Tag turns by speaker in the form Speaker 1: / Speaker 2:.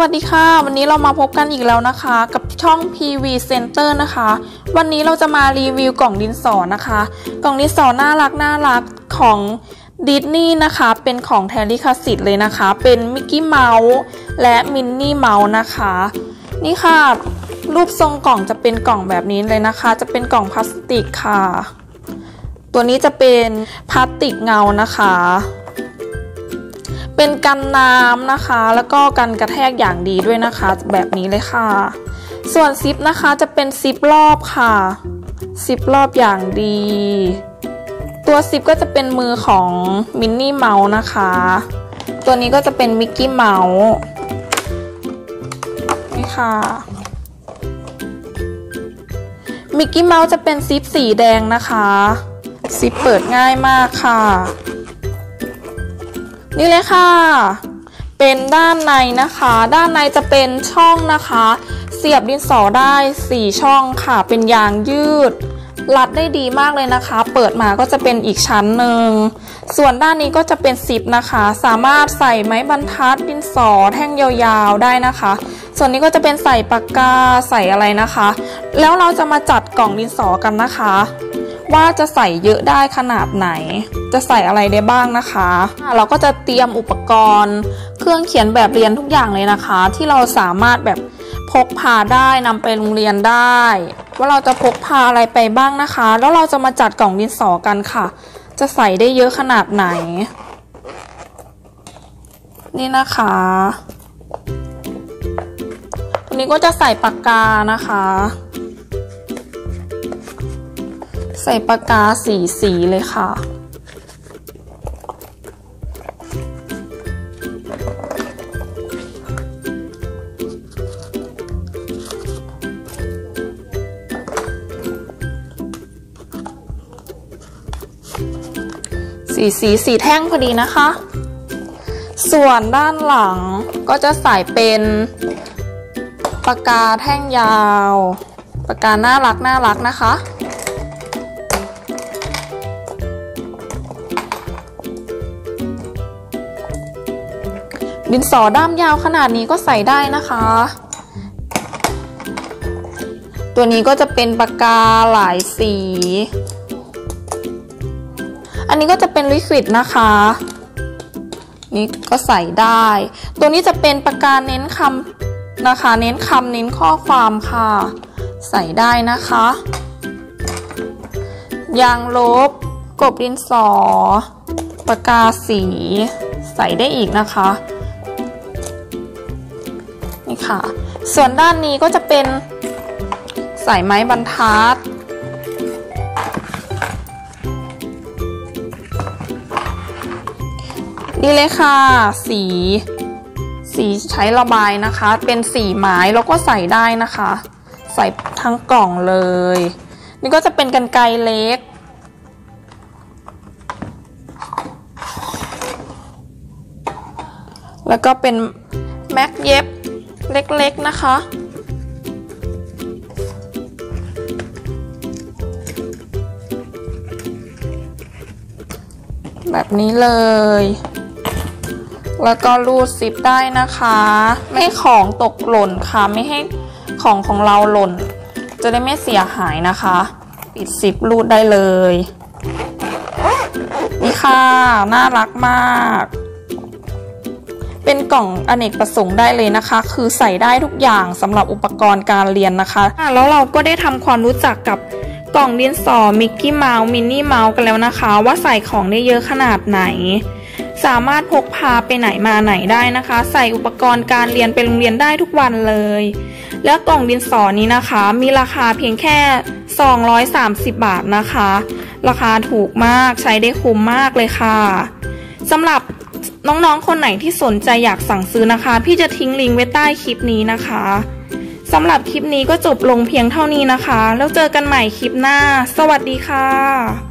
Speaker 1: วัสดีค่ะ วันนี้เรามาพบกันอีกแล้วนะคะ กับช่อง PV Center นะคะ วันนี้เราจะมารีวิวกล่องดินสอนะคะ กล่องดินสอน่ารักน่ารักของดิสนีย์นะคะ เป็นของแทลิคาสิตเลยนะคะ เป็นมิกกี้เมาส์และมินนี่เมาส์นะคะ นี่ค่ะ รูปทรงกล่องจะเป็นกล่องแบบนี้เลยนะคะ จะเป็นกล่องพลาสติกค่ะ ตัวนี้จะเป็นพลาสติกเงานะคะ เป็นกันน้ำนะคะ แล้วก็กันกระแทกอย่างดีด้วยนะคะ แบบนี้เลยค่ะ ส่วนซิปนะคะจะเป็นซิปรอบค่ะซิปรอบอย่างดี ตัวซิปก็จะเป็นมือของมินนี่เมาส์นะคะ ตัวนี้ก็จะเป็นมิกกี้เมาส์นี่ค่ะมิกกี้เมาส์จะเป็นซิปสีแดงนะคะ ซิปเปิดง่ายมากค่ะ นี่เลยค่ะ เป็นด้านในนะคะ ด้านในจะเป็นช่องนะคะ เสียบดินสอได้ 4 ช่องค่ะ เป็นยางยืด รัดได้ดีมากเลยนะคะ เปิดมาก็จะเป็นอีกชั้นหนึ่ง ส่วนด้านนี้ก็จะเป็นซิปนะคะ สามารถใส่ไม้บรรทัดดินสอแท่งยาวๆได้นะคะ ส่วนนี้ก็จะเป็นใส่ปากกาใส่อะไรนะคะ แล้วเราจะมาจัดกล่องดินสอกันนะคะ ว่าจะใส่เยอะได้ขนาดไหน จะใส่อะไรได้บ้างนะคะ เราก็จะเตรียมอุปกรณ์ เครื่องเขียนแบบเรียนทุกอย่างเลยนะคะ ที่เราสามารถแบบพกพาได้นำไปโรงเรียนได้ ว่าเราจะพกพาอะไรไปบ้างนะคะ แล้วเราจะมาจัดกล่องดินสอกันค่ะ จะใส่ได้เยอะขนาดไหน นี่นะคะวันนี้ก็จะใส่ปากกานะคะ ใส่ปากกาสีสีเลยค่ะ สีสีสีแท่งพอดีนะคะ ส่วนด้านหลังก็จะใส่เป็นปากกาแท่งยาวปากกาน่ารักน่ารักนะคะ ดินสอด้ามยาวขนาดนี้ก็ใส่ได้นะคะ ตัวนี้ก็จะเป็นปากกาหลายสี อันนี้ก็จะเป็นลิควิดนะคะ นี่ก็ใส่ได้ ตัวนี้จะเป็นปากกาเน้นคำนะคะ เน้นคำเน้นข้อความค่ะ ใส่ได้นะคะ ยางลบ กบดินสอ ปากกาสี ใส่ได้อีกนะคะนี่ค่ะ ส่วนด้านนี้ก็จะเป็นสายไม้บรรทัด นี่เลยค่ะ สี สีใช้ระบายนะคะ เป็นสีไม้แล้วก็ใส่ได้นะคะ ใส่ทั้งกล่องเลย นี่ก็จะเป็นกันไกรเล็กแล้วก็เป็นแม็กเย็บเล็กๆนะคะ แบบนี้เลย แล้วก็รูดซิปได้นะคะ ไม่ของตกหล่นค่ะ ไม่ให้ของของเราหล่น จะได้ไม่เสียหายนะคะ ปิดซิปรูดได้เลย นี่ค่ะ น่ารักมาก เป็นกล่องอเนกประสงค์ได้เลยนะคะ คือใส่ได้ทุกอย่างสำหรับอุปกรณ์การเรียนนะคะ แล้วเราก็ได้ทำความรู้จักกับกล่องดินสอมิกกี้เมาส์มินนี่เมาส์กันแล้วนะคะ ว่าใส่ของได้เยอะขนาดไหน สามารถพกพาไปไหนมาไหนได้นะคะ ใส่อุปกรณ์การเรียนไปโรงเรียนได้ทุกวันเลย แล้วกล่องดินสอนี้นะคะ มีราคาเพียงแค่ 230 บาทนะคะ ราคาถูกมากใช้ได้คุ้มมากเลยค่ะสำหรับน้องๆ คนไหนที่สนใจอยากสั่งซื้อนะคะ พี่จะทิ้งลิงก์ไว้ใต้คลิปนี้นะคะสำหรับคลิปนี้ก็จบลงเพียงเท่านี้นะคะ แล้วเจอกันใหม่คลิปหน้า สวัสดีค่ะ